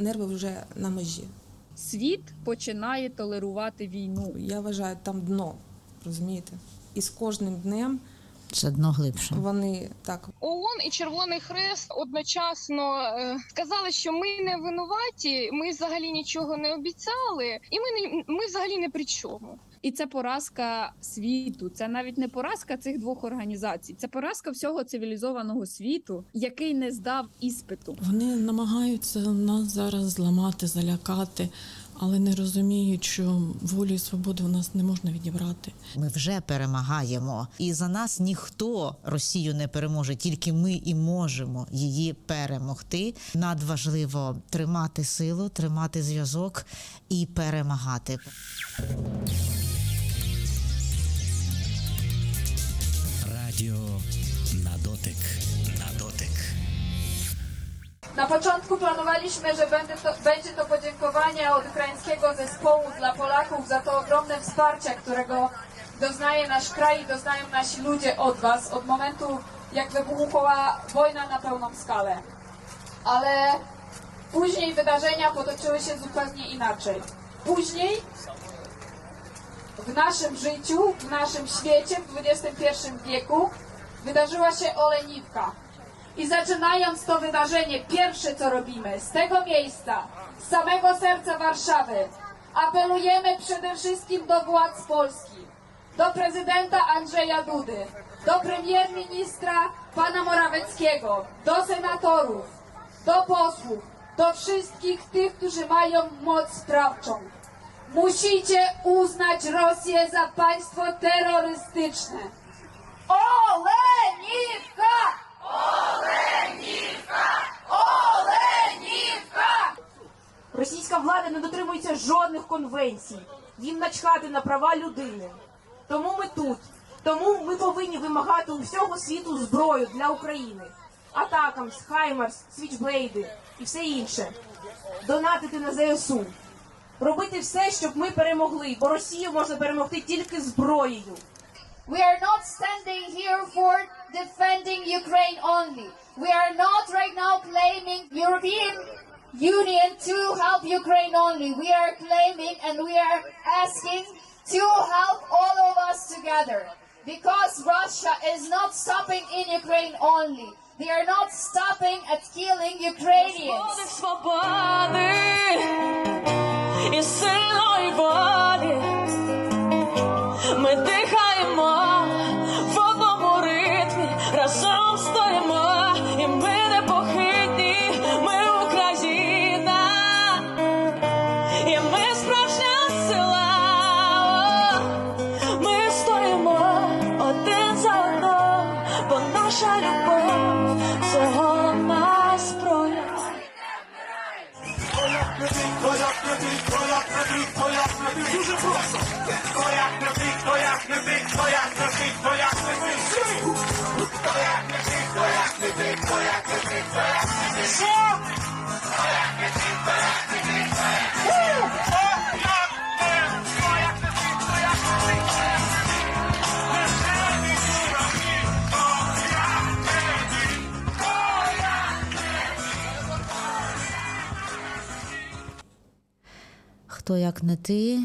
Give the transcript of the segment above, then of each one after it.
нерви вже на межі. Світ починає толерувати війну. Я вважаю, там дно, розумієте? І з кожним днем Це дно глибше. вони так ООН і Червоний Хрест одночасно е, сказали, що ми не винуваті, ми взагалі нічого не обіцяли, і ми не ми взагалі не при чому. І це поразка світу. Це навіть не поразка цих двох організацій. Це поразка всього цивілізованого світу, який не здав іспиту. Вони намагаються нас зараз зламати, залякати, але не розуміють, що волю і свободу у нас не можна відібрати. Ми вже перемагаємо, і за нас ніхто Росію не переможе, тільки ми і можемо її перемогти. Надважливо тримати силу, тримати зв'язок і перемагати. Radio na dotyk, na dotyk. Na początku planowaliśmy, że to, będzie to podziękowanie od ukraińskiego zespołu dla Polaków za to ogromne wsparcie, którego doznaje nasz kraj i doznają nasi ludzie od Was od momentu, jak wybuchła wojna na pełną skalę. Ale później wydarzenia potoczyły się zupełnie inaczej. Później w naszym życiu, w naszym świecie w XXI wieku wydarzyła się oleniwka. I zaczynając to wydarzenie, pierwsze co robimy z tego miejsca, z samego serca Warszawy, apelujemy przede wszystkim do władz Polski, do prezydenta Andrzeja Dudy, do premier-ministra pana Morawieckiego, do senatorów, do posłów, do wszystkich tych, którzy mają moc sprawczą. Musicie uznać Rosję za państwo terrorystyczne. Oleniwka! Російська влада не дотримується жодних конвенцій. Їм начхати на права людини. Тому ми тут. Тому ми повинні вимагати у всього світу зброю для України. Атакамс, Хаймарс, Свічблейди і все інше. Донатити на ЗСУ. Робити все, щоб ми перемогли, бо Росію можна перемогти тільки зброєю. We are not standing here for defending Ukraine only. We are not right now claiming European Union to help Ukraine only. We are claiming and we are asking to help all of us together. Because Russia is not stopping in Ukraine only. They are not stopping at killing Ukrainians. І сильної волі. Ми дихаємо в одному ритмі, разом стоїмо, і ми непохитні, ми Україна, і ми справжня сила. Ми стоїмо один за одного, бо наша любов Хто як не ти?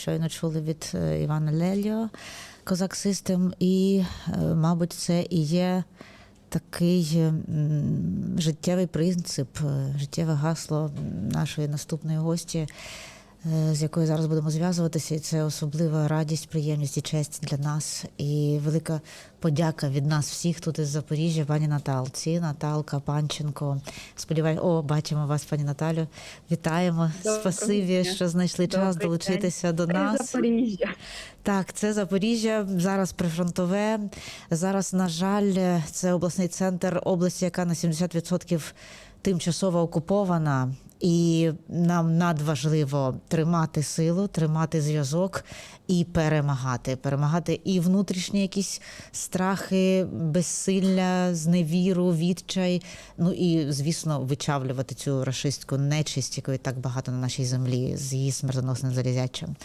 Щойно чули від е, Івана Лельо, Козак Систем, і, е, мабуть, це і є такий життєвий принцип, е, життєве гасло нашої наступної гості, е, з якою зараз будемо зв'язуватися. І це особлива радість, приємність і честь для нас. І велика подяка від нас всіх тут із Запоріжжя, пані Наталці, Наталка Панченко. Сподіваюся, о, бачимо вас, пані Наталю. Вітаємо. Доброго Спасибі, дня. що знайшли час Добрий долучитися до нас. Запоріжжя. Так, це Запоріжжя, зараз прифронтове. Зараз, на жаль, це обласний центр області, яка на 70% тимчасово окупована. І нам надважливо тримати силу, тримати зв'язок і перемагати. Перемагати і внутрішні якісь страхи, безсилля, зневіру, відчай. Ну і звісно, вичавлювати цю рашистську нечисть, якої так багато на нашій землі з її смертоносним залізячим.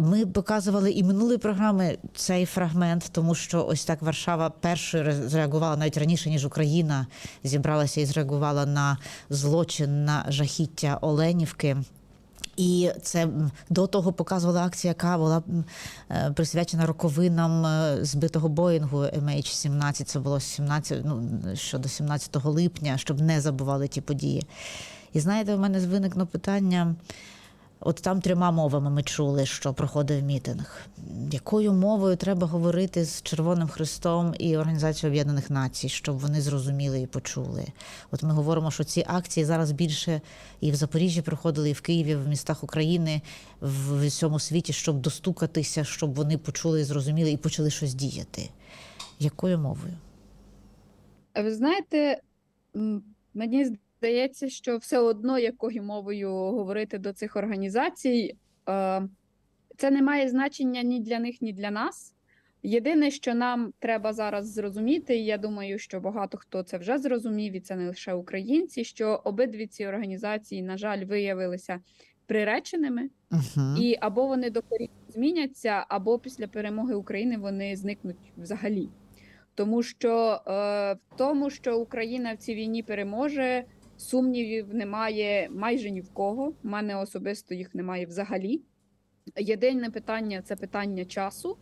Ми показували і минулої програми цей фрагмент, тому що ось так Варшава першою ре- зреагувала навіть раніше ніж Україна зібралася і зреагувала на злочин, на жахіття жахіття Оленівки. І це до того показувала акція, яка була е, присвячена роковинам е, збитого Боїнгу MH17. Це було 17, ну, щодо 17 липня, щоб не забували ті події. І знаєте, в мене виникло питання. От там трьома мовами ми чули, що проходив мітинг. Якою мовою треба говорити з Червоним Христом і Організацією Об'єднаних Націй, щоб вони зрозуміли і почули? От ми говоримо, що ці акції зараз більше і в Запоріжжі проходили, і в Києві, і в містах України, в всьому світі, щоб достукатися, щоб вони почули і зрозуміли і почали щось діяти. Якою мовою? Ви знаєте, мені здається, що все одно якою мовою говорити до цих організацій, е, це не має значення ні для них, ні для нас. Єдине, що нам треба зараз зрозуміти, і я думаю, що багато хто це вже зрозумів, і це не лише українці, що обидві ці організації, на жаль, виявилися приреченими, Угу. і або вони докорінно зміняться, або після перемоги України вони зникнуть взагалі. Тому що е, в тому, що Україна в цій війні переможе, сумнівів немає майже ні в кого. У мене особисто їх немає взагалі. Єдине питання це питання часу.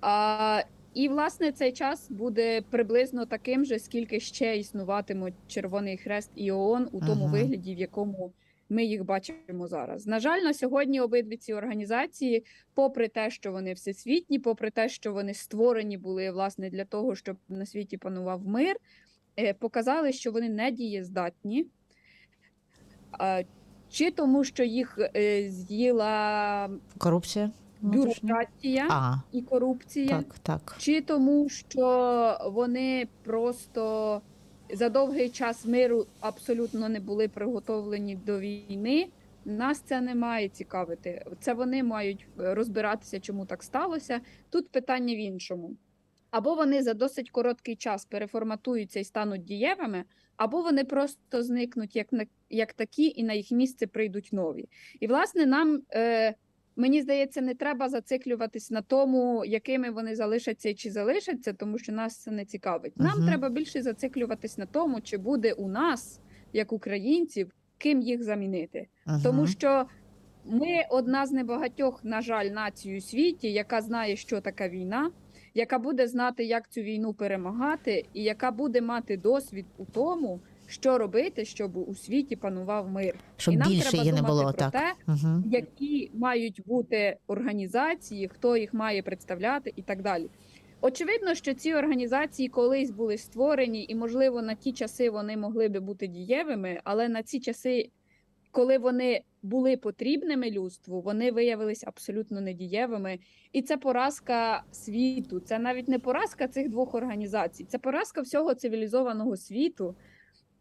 А, і, власне, цей час буде приблизно таким же, скільки ще існуватимуть Червоний Хрест і ООН у тому Ага. вигляді, в якому ми їх бачимо зараз. На жаль, на сьогодні обидві ці організації, попри те, що вони всесвітні, попри те, що вони створені були власне для того, щоб на світі панував мир, показали, що вони не дієздатні. Чи тому, що їх е, з'їла Корупція? бюрократія А, і корупція, так, так. чи тому, що вони просто за довгий час миру абсолютно не були приготовлені до війни. Нас це не має цікавити. Це вони мають е, розбиратися, чому так сталося. Тут питання в іншому. Або вони за досить короткий час переформатуються і стануть дієвими, або вони просто зникнуть як, на- як такі, і на їх місце прийдуть нові. І, власне, нам, е, мені здається, не треба зациклюватись на тому, якими вони залишаться чи залишаться, тому що нас це не цікавить. Нам Мгм. треба більше зациклюватись на тому, чи буде у нас, як українців, ким їх замінити. Тому що ми одна з небагатьох, на жаль, націй у світі, яка знає, що така війна, яка буде знати, як цю війну перемагати, і яка буде мати досвід у тому, що робити, щоб у світі панував мир. Щоб і нам більше треба її не було, про так. те, Угу. які мають бути організації, хто їх має представляти і так далі. Очевидно, що ці організації колись були створені, і, можливо, на ті часи вони могли би бути дієвими, але на ці часи, коли вони були потрібними людству, вони виявилися абсолютно недієвими. І це поразка світу. Це навіть не поразка цих двох організацій, це поразка всього цивілізованого світу,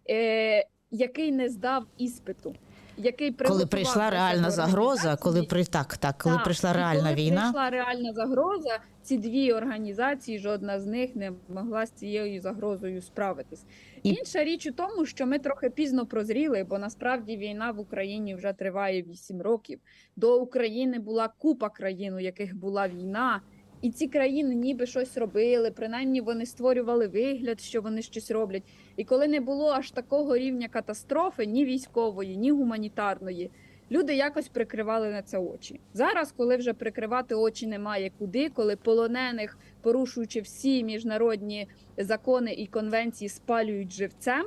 е, який не здав іспиту. Який Коли прийшла реальна загроза, коли при так, так, коли так, прийшла реальна коли війна, прийшла реальна загроза, ці дві організації, жодна з них не могла з цією загрозою справитись. І- Інша річ у тому, що ми трохи пізно прозріли, бо насправді війна в Україні вже триває 8 років. До України була купа країн, у яких була війна. І ці країни ніби щось робили, принаймні вони створювали вигляд, що вони щось роблять. І коли не було аж такого рівня катастрофи, ні військової, ні гуманітарної, люди якось прикривали на це очі. Зараз, коли вже прикривати очі немає куди, коли полонених, порушуючи всі міжнародні закони і конвенції, спалюють живцем,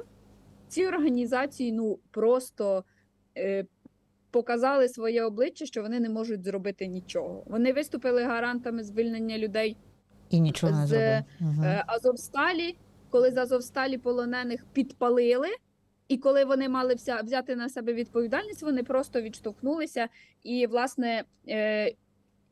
ці організації ну просто е, показали своє обличчя, що вони не можуть зробити нічого. Вони виступили гарантами звільнення людей і нічого не з. Угу. Азовсталі, коли з Азовсталі полонених підпалили, і коли вони мали вся, взяти на себе відповідальність, вони просто відштовхнулися. І, власне, е,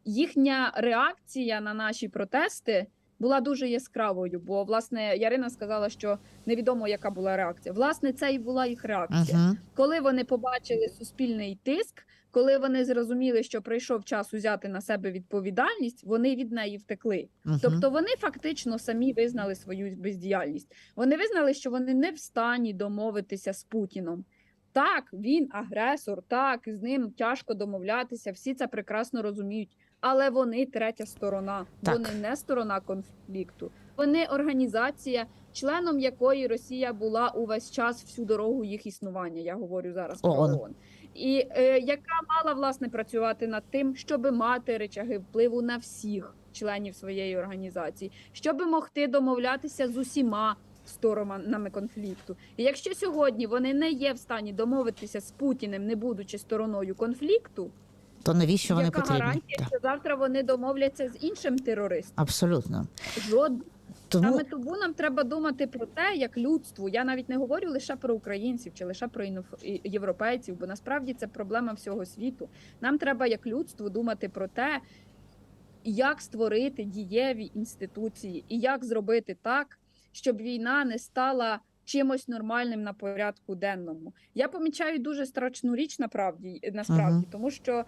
їхня реакція на наші протести була дуже яскравою. Бо, власне, Ярина сказала, що невідомо, яка була реакція. Власне, це і була їх реакція. Угу. Коли вони побачили суспільний тиск, коли вони зрозуміли, що прийшов час узяти на себе відповідальність, вони від неї втекли. Тобто вони фактично самі визнали свою бездіяльність. Вони визнали, що вони не в стані домовитися з Путіном. Так, він агресор, так, з ним тяжко домовлятися, всі це прекрасно розуміють. Але вони третя сторона, Так. вони не сторона конфлікту. Вони організація, членом якої Росія була увесь час всю дорогу їх існування. Я говорю зараз про ООН. ООН. І е, яка мала власне працювати над тим, щоб мати речаги впливу на всіх членів своєї організації, щоб могти домовлятися з усіма сторонами конфлікту. І якщо сьогодні вони не є в стані домовитися з Путіним, не будучи стороною конфлікту, То навіщо вони яка потрібні? гарантія, Так, що завтра вони домовляться з іншим терористом? абсолютно. Жодна. Тому Саме тому нам треба думати про те, як людству. Я навіть не говорю лише про українців чи лише про іноф- європейців, бо насправді це проблема всього світу. Нам треба як людству думати про те, як створити дієві інституції і як зробити так, щоб війна не стала чимось нормальним на порядку денному. Я помічаю дуже страшну річ направді насправді, Мгм. тому що.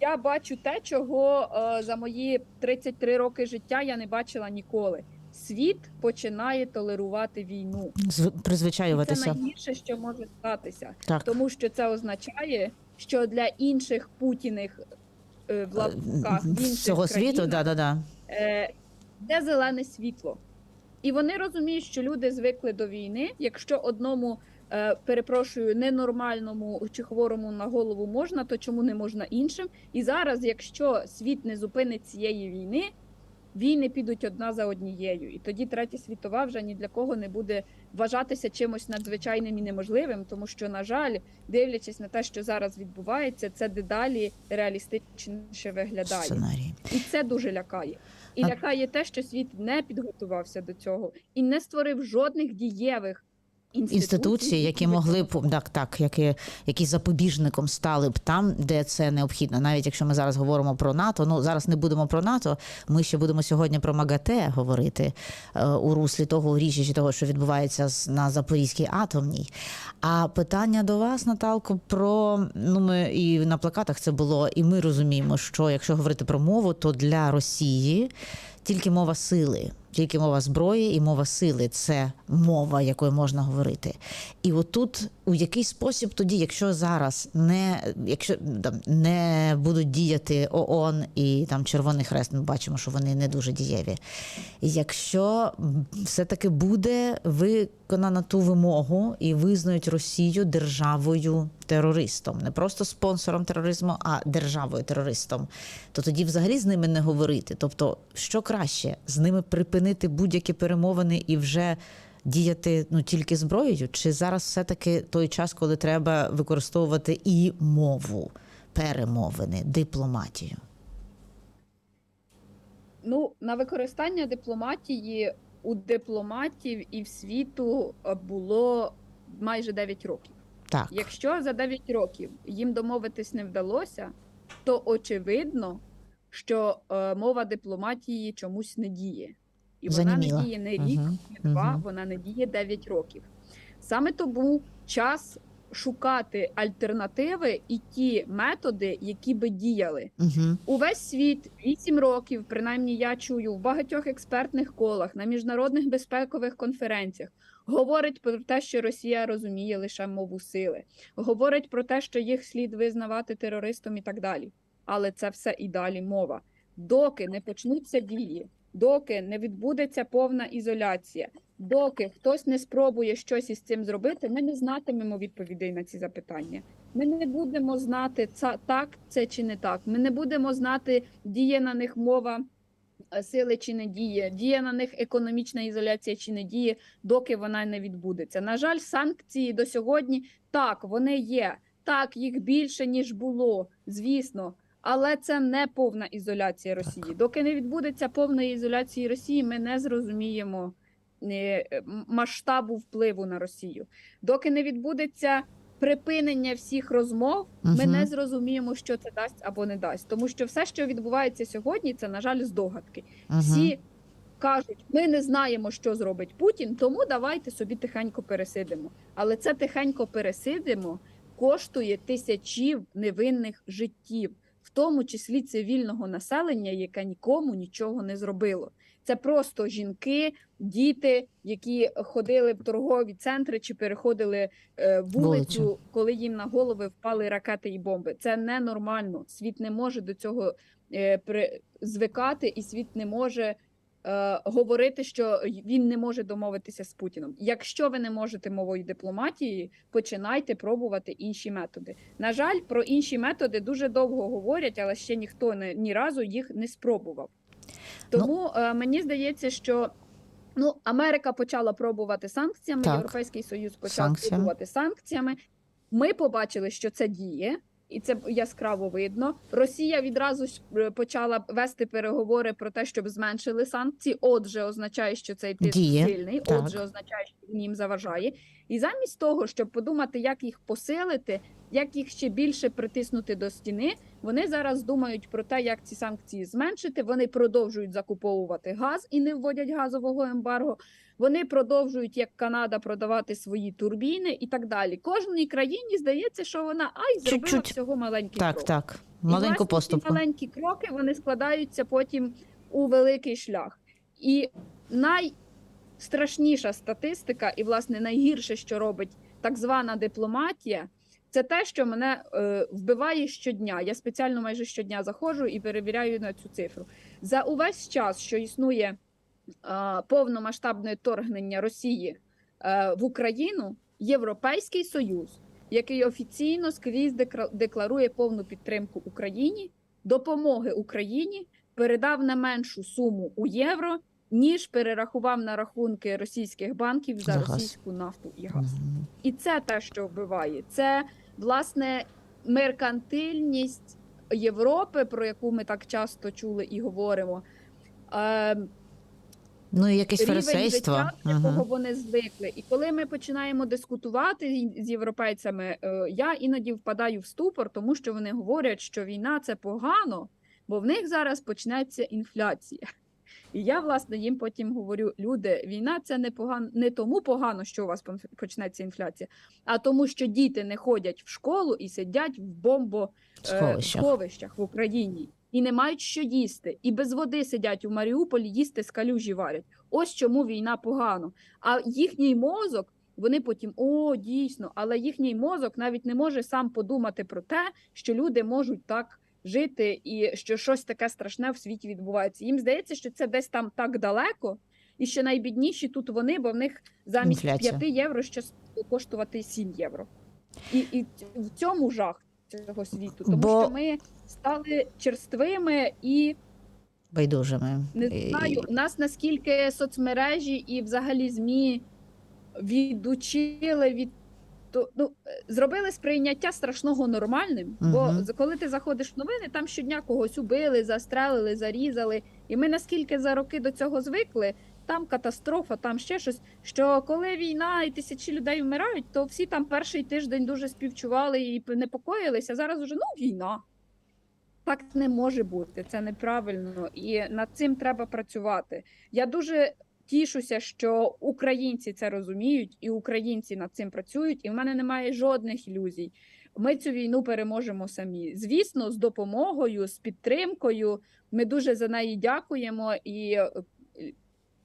Я бачу те, чого е, за мої 33 роки життя я не бачила ніколи. Світ починає толерувати війну. зв- І це найгірше, що може статися, Так. тому що це означає, що для інших путіних е, в лапках інших світу, країнах, да, да, да. е, де зелене світло. І вони розуміють, що люди звикли до війни. Якщо одному, е, перепрошую, ненормальному чи хворому на голову можна, то чому не можна іншим? І зараз, якщо світ не зупинить цієї війни, війни підуть одна за однією. І тоді третя світова вже ні для кого не буде вважатися чимось надзвичайним і неможливим, тому що, на жаль, дивлячись на те, що зараз відбувається, це дедалі реалістичніше виглядає. Сценарій. І це дуже лякає. І лякає те, що світ не підготувався до цього і не створив жодних дієвих Інституції, які могли б так, так, які, які запобіжником стали б там, де це необхідно. Навіть якщо ми зараз говоримо про НАТО, ну зараз не будемо про НАТО. Ми ще будемо сьогодні про МАГАТЕ говорити е, у руслі того річі того, що відбувається на Запорізькій атомній. А питання до вас, Наталко, про ну ми і на плакатах це було, і ми розуміємо, що якщо говорити про мову, то для Росії тільки мова сили, тільки мова зброї і мова сили це мова, якою можна говорити. І отут у який спосіб тоді, якщо зараз не якщо там не будуть діяти ООН і там Червоний Хрест, ми бачимо, що вони не дуже дієві. Якщо все-таки буде виконана ту вимогу і визнають Росію державою терористом, не просто спонсором тероризму, а державою терористом, то тоді взагалі з ними не говорити. Тобто, що краще з ними припинити будь-які перемовини і вже діяти ну тільки зброєю? Чи зараз все-таки той час, коли треба використовувати і мову, перемовини, дипломатію? Ну, на використання дипломатії у дипломатів і в світу е, було майже 9 років. Так, Якщо за 9 років їм домовитись не вдалося, то очевидно, що е, мова дипломатії чомусь не діє. І вона Заніміла. не діє не рік, не два, вона не діє 9 років. Саме тому час шукати альтернативи і ті методи, які би діяли. угу. Увесь світ 8 років, принаймні я чую в багатьох експертних колах на міжнародних безпекових конференціях. Говорить про те, що Росія розуміє лише мову сили, говорить про те, що їх слід визнавати терористом і так далі. Але це все і далі мова. Доки не почнуться дії, доки не відбудеться повна ізоляція, доки хтось не спробує щось із цим зробити, ми не знатимемо відповідей на ці запитання. Ми не будемо знати, так це чи не так. Ми не будемо знати, діє на них мова е, сили чи не діє, діє на них економічна ізоляція чи не діє, доки вона не відбудеться. На жаль, санкції до сьогодні так вони є. Так, їх більше ніж було, звісно. Але це не повна ізоляція Росії. Доки не відбудеться повної ізоляції Росії, ми не зрозуміємо е, масштабу впливу на Росію. Доки не відбудеться припинення всіх розмов, ми не зрозуміємо, що це дасть або не дасть. Тому що все, що відбувається сьогодні, це на жаль здогадки. Всі кажуть, ми не знаємо, що зробить Путін, тому давайте собі тихенько пересидимо. Але це тихенько пересидимо коштує тисячів невинних життів, в тому числі цивільного населення, яке нікому нічого не зробило. Це просто жінки, діти, які ходили в торгові центри чи переходили е, вулицю, Вулицю. коли їм на голови впали ракети і бомби. Це ненормально. Світ не може до цього е, звикати, і світ не може е, говорити, що він не може домовитися з Путіном. Якщо ви не можете мовою дипломатії, починайте пробувати інші методи. На жаль, про інші методи дуже довго говорять, але ще ніхто не ні разу їх не спробував. Тому е, мені здається, що ну Америка почала пробувати санкціями, Так. Європейський Союз почав пробувати санкціями. Ми побачили, що це діє. І це яскраво видно. Росія відразу ж е, почала вести переговори про те, щоб зменшили санкції. Отже, означає, що цей тиск Діє, сильний. так. Отже, означає, що він їм заважає. І замість того, щоб подумати, як їх посилити, як їх ще більше притиснути до стіни, вони зараз думають про те, як ці санкції зменшити. Вони продовжують закуповувати газ і не вводять газового ембарго. Вони продовжують, як Канада, продавати свої турбіни і так далі. Кожній країні здається, що вона ай зробила Чуть-чуть. всього маленький Так, крок. так. Маленьку поступку. Маленькі кроки вони складаються потім у великий шлях. І найстрашніша статистика, і власне найгірше, що робить так звана дипломатія, це те, що мене е, вбиває щодня. Я спеціально майже щодня заходжу і перевіряю на цю цифру. За увесь час, що існує повномасштабне вторгнення Росії е, в Україну, Європейський Союз, який офіційно скрізь декларує повну підтримку Україні, допомоги Україні, передав на меншу суму у євро, ніж перерахував на рахунки російських банків за, За газ. російську нафту і газ. Мгм. І це те, що вбиває. Це власне меркантильність Європи, про яку ми так часто чули і говоримо. Е, Ну і якесь рівень фарисейство. життя, з якого Мгм. вони звикли. І коли ми починаємо дискутувати з європейцями, е, я іноді впадаю в ступор, тому що вони говорять, що війна це погано, бо в них зараз почнеться інфляція. І я власне їм потім говорю: люди, війна це не погано не тому погано, що у вас почнеться інфляція, а тому, що діти не ходять в школу і сидять в бомбо е, в Україні і не мають що їсти, і без води сидять у Маріуполі, їсти з калюжі варять. Ось чому війна погано. А їхній мозок. Вони потім о, дійсно, але їхній мозок навіть не може сам подумати про те, що люди можуть так жити, і що щось таке страшне в світі відбувається. Їм здається, що це десь там так далеко, і що найбідніші тут вони, бо в них замість Інфляція. 5 євро ще коштувати 7 євро. І, і в цьому жах цього світу, тому Бо- що ми стали черствими і Байдужими. не І- знаю, нас наскільки соцмережі і взагалі ЗМІ відучили від то, ну, зробили сприйняття страшного нормальним. Бо Мгм. з- коли ти заходиш в новини, там щодня когось убили, застрелили, зарізали. І ми наскільки за роки до цього звикли, там катастрофа, там ще щось. Що коли війна і тисячі людей вмирають, то всі там перший тиждень дуже співчували і непокоїлися. Зараз уже ну війна. Так не може бути, це неправильно, і над цим треба працювати. Я дуже тішуся, що українці це розуміють, і українці над цим працюють. І в мене немає жодних ілюзій. Ми цю війну переможемо самі. Звісно, з допомогою, з підтримкою. Ми дуже за неї дякуємо і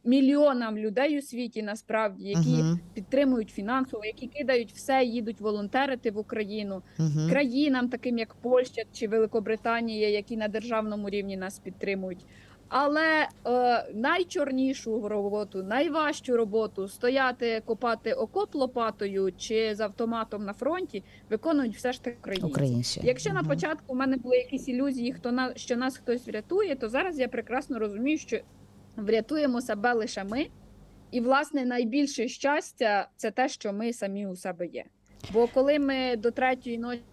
мільйонам людей у світі насправді, які Мгм. підтримують фінансово, які кидають все, їдуть волонтерити в Україну Мгм. країнам, таким як Польща чи Великобританія, які на державному рівні нас підтримують. Але е, найчорнішу роботу, найважчу роботу стояти, копати окоп лопатою чи з автоматом на фронті, виконують все ж таки українці. Українці. Якщо на початку в мене були якісь ілюзії, хто на що нас хтось врятує, то зараз я прекрасно розумію, що врятуємо себе лише ми. І, власне, найбільше щастя це те, що ми самі у себе є. Бо коли ми до третьої ночі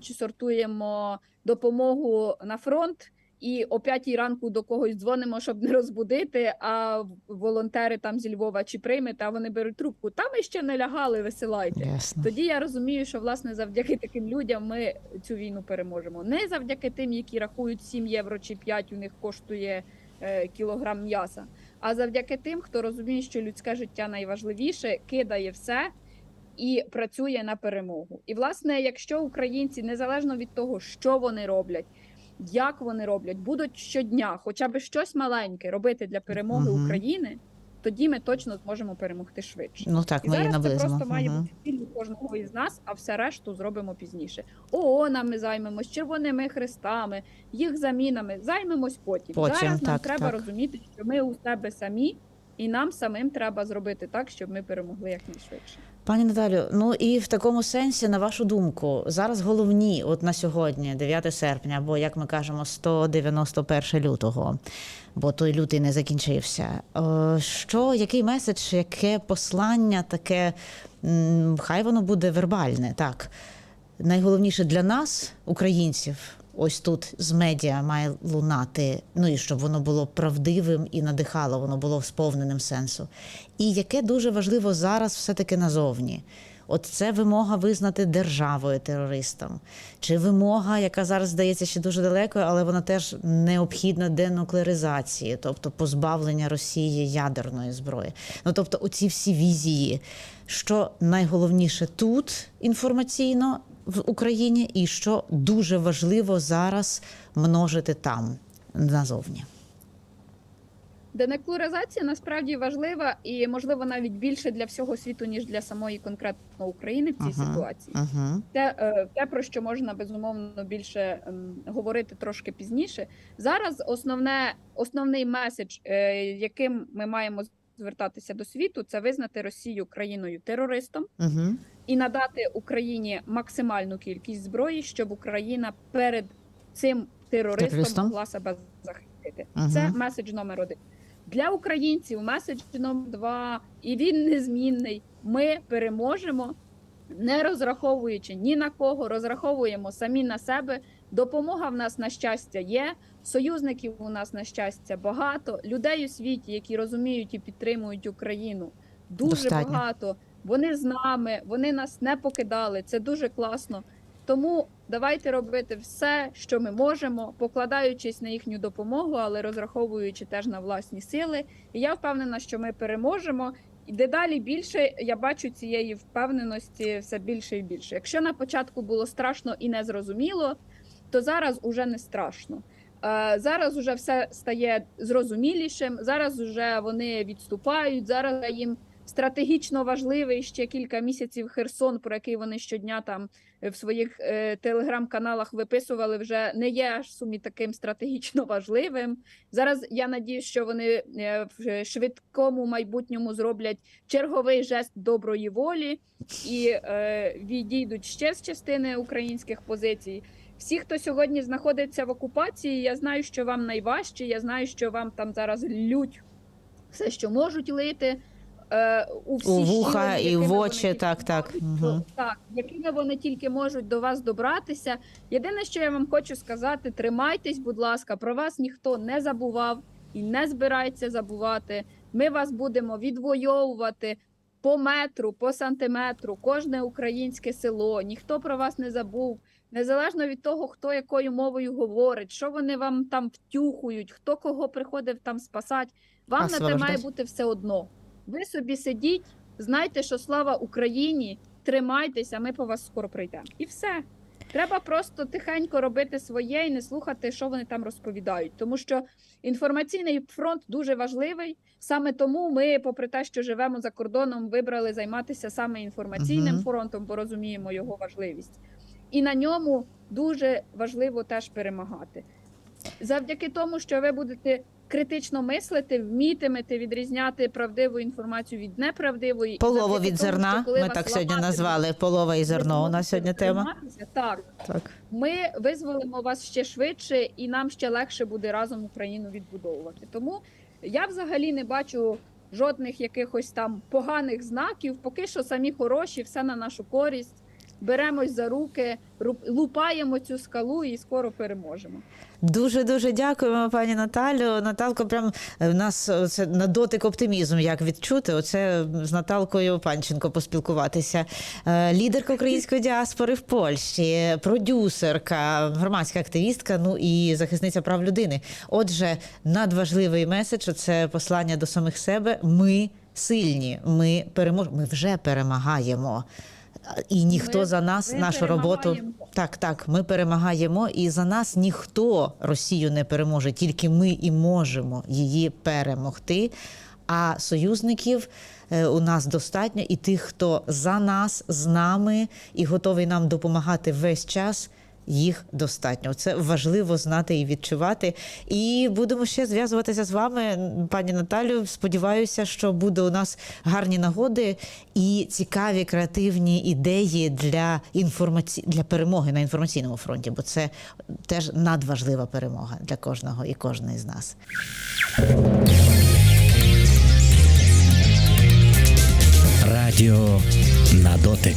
сортуємо допомогу на фронт. І о п'ятій ранку до когось дзвонимо, щоб не розбудити. А волонтери там зі Львова чи приймете, а вони беруть трубку. Та ми ще не лягали, висилайте. Ясно. Тоді я розумію, що власне завдяки таким людям ми цю війну переможемо. Не завдяки тим, які рахують 7 євро чи 5 у них коштує кілограм м'яса, а завдяки тим, хто розуміє, що людське життя найважливіше, кидає все і працює на перемогу. І власне, якщо українці незалежно від того, що вони роблять. Як вони роблять, будуть щодня, хоча б щось маленьке робити для перемоги угу. України, тоді ми точно зможемо перемогти швидше. Ну так, І ми зараз це просто має угу. бути спільно кожного із нас, а все решту зробимо пізніше. ООНами займемось, червоними хрестами, їх замінами. Займемось потім. Потім, зараз нам так, треба так. розуміти, що ми у себе самі, і нам самим треба зробити так, щоб ми перемогли якнайшвидше. Пані Наталю, ну і в такому сенсі, на вашу думку, зараз головні, от на сьогодні, 9 серпня, або як ми кажемо, 191 лютого, бо той лютий не закінчився. Е, Що, який меседж, яке послання, таке, хай воно буде вербальне, так. Найголовніше для нас, українців, ось тут з медіа має лунати. Ну і щоб воно було правдивим і надихало, воно було сповненим сенсу. І яке дуже важливо зараз все-таки назовні. От це вимога визнати державою терористом, чи вимога, яка зараз здається ще дуже далекою, але вона теж необхідна денуклеаризації, тобто позбавлення Росії ядерної зброї. Ну тобто, оці всі візії, що найголовніше тут інформаційно в Україні, і що дуже важливо зараз множити там назовні. Денеклуризація насправді важлива і, можливо, навіть більше для всього світу, ніж для самої конкретно України в цій Ага. ситуації. Угу. Те, е, те, про що можна безумовно більше говорити трошки пізніше. Зараз основне, основний меседж, е, яким ми маємо звертатися до світу, це визнати Росію країною терористом Угу. і надати Україні максимальну кількість зброї, щоб Україна перед цим терористом, Терористом? могла себе захистити. Мгм. Це меседж номер один. Для українців меседж номер два, і він незмінний. Ми переможемо, не розраховуючи ні на кого, розраховуємо самі на себе. Допомога в нас на щастя є. Союзників у нас на щастя багато. Людей у світі, які розуміють і підтримують Україну, дуже Достатньо. багато. Вони з нами, вони нас не покидали. Це дуже класно. Тому давайте робити все, що ми можемо, покладаючись на їхню допомогу, але розраховуючи теж на власні сили. І я впевнена, що ми переможемо. І дедалі більше я бачу цієї впевненості все більше і більше. Якщо на початку було страшно і незрозуміло, то зараз уже не страшно. Е, Зараз уже все стає зрозумілішим. Зараз вже вони відступають. Зараз їм стратегічно важливий ще кілька місяців Херсон, про який вони щодня там в своїх е, телеграм-каналах виписували, вже не є аж сумі таким стратегічно важливим. Зараз я надію, що вони е, в швидкому майбутньому зроблять черговий жест доброї волі і відійдуть ще з частини українських позицій. Всі, хто сьогодні знаходиться в окупації, я знаю, що вам найважче. Я знаю, що вам там зараз лють все, що можуть лити. Е, у, всі У вуха щілини, і в очі, так, так. можуть, то- так, якими вони тільки можуть до вас добратися. Єдине, що я вам хочу сказати: тримайтесь, будь ласка, про вас ніхто не забував і не збирається забувати. Ми вас будемо відвоювати по метру, по сантиметру, кожне українське село. Ніхто про вас не забув. Незалежно від того, хто якою мовою говорить, що вони вам там втюхують, хто кого приходив там спасати, вам на те має бути все одно. Ви собі сидіть, знайте, що слава Україні, тримайтеся, ми по вас скоро прийдемо. І все. Треба просто тихенько робити своє і не слухати, що вони там розповідають. Тому що інформаційний фронт дуже важливий. Саме тому ми, попри те, що живемо за кордоном, вибрали займатися саме інформаційним Мгм. фронтом, бо розуміємо його важливість. І на ньому дуже важливо теж перемагати. Завдяки тому, що ви будете критично мислити, вмітимете відрізняти правдиву інформацію від неправдивої. Завдяки від тому, зерна. Ми так сьогодні назвали полова і зерно. У нас сьогодні тема. Так, Так. ми визволимо вас ще швидше, і нам ще легше буде разом Україну відбудовувати. Тому я взагалі не бачу жодних якихось там поганих знаків. Поки що самі хороші, все на нашу користь. Беремось за руки, ру- лупаємо цю скалу і скоро переможемо. Дуже дуже дякуємо, пані Наталю. Наталко, прям е, в нас це на дотик оптимізм, як відчути. Оце з Наталкою Панченко поспілкуватися. Е, Лідерка української діаспори в Польщі, продюсерка, громадська активістка, ну і захисниця прав людини. Отже, надважливий меседж це послання до самих себе. Ми сильні, ми переможемо. Ми вже перемагаємо. І ніхто Ми- за нас, нашу роботу. Так, так, ми перемагаємо, і за нас ніхто Росію не переможе, тільки ми і можемо її перемогти. А союзників е, у нас достатньо, і тих, хто за нас, з нами і готовий нам допомагати весь час. Їх достатньо. Це важливо знати і відчувати. І будемо ще зв'язуватися з вами, пані Наталю. Сподіваюся, що буде у нас гарні нагоди і цікаві креативні ідеї для інформаці... для перемоги на інформаційному фронті, бо це теж надважлива перемога для кожного і кожної з нас. Радіо на дотик.